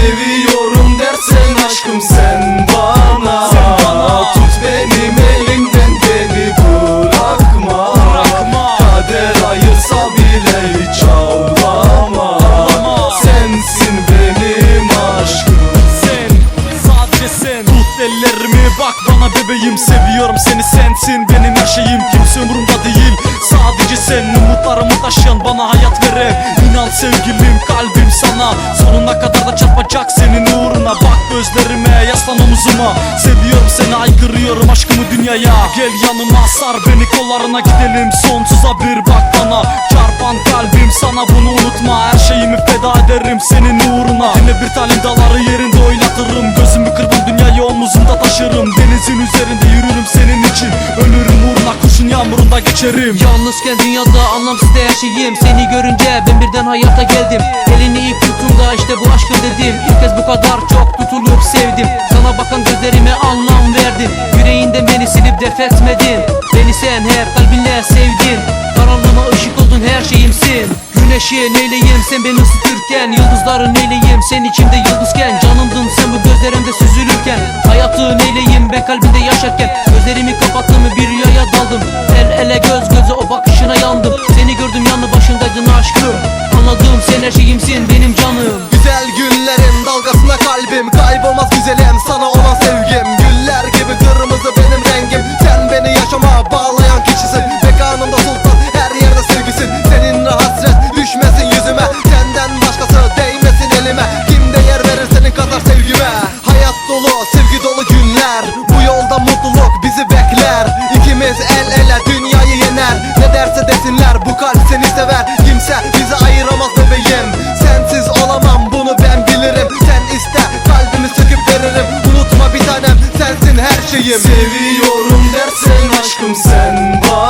seviyorum dersen aşkım sen bana, Tut benim elimden beni bırakma, Kader ayırsa bile hiç ağlama, Sensin benim aşkım. Sen Sadece sen Tut ellerimi bak bana bebeğim. Seviyorum seni sensin benim her şeyim. Kimse umurumda değil. Sadece sen umutlarımı taşıyan bana hayat veren. İnan sevgilim kalbim sana Sonuna kadar da çarpacak senin uğruna. Bak gözlerime yaslan omuzuma Seviyorum seni aykırıyorum aşkımı dünyaya. Gel yanıma sar beni kollarına gidelim. Sonsuza bir bak bana. Çarpan kalbim sana bunu unutma. Her şeyimi feda ederim senin uğruna. Yine bir tane daları yerinde oynatırım. Gözümü kırpın dünyayı omuzumda taşırım. Denizin üzerinde yürürüm senin için. Ölürüm uğruna kuşun yağmurunda geçerim. Yalnızken dünyada anlamsız her şeyim. Seni görünce ben birden hayata geldim kadar çok tutulup sevdim. Sana bakan gözlerime anlam verdin Yüreğinden beni silip def etmedin. Beni sen hep kalbinle sevdin. Karanlığıma ışık oldun her şeyimsin. Güneşi neyleyim sen beni ısıtırken Yıldızları neyleyim? Sen içimde yıldızken Canımdın sen bu gözlerimde süzülürken. Hayatı neyleyim ben kalbinde yaşarken? Gözlerimi kapattım bir rüyaya daldım. El ele göz göze o bakışına yandım. Seni gördüm yanı başındaydın aşkım. Anladım sen her şeyimsin benim canım kalbim. Kaybolmaz güzelim sana olan sevgim. Güller gibi kırmızı benim rengim. Sen beni yaşama bağlayan kişisin. Mekanımda sultan her yerde sevgisin Seninle hasret düşmesin yüzüme. Senden başkası değmesin elime. Kim değer verir senin kadar sevgime? Hayat dolu sevgi dolu günler. Bu yolda mutluluk bizi bekler. İkimiz el ele gerçeğim Seviyorum dersen aşkım sen bana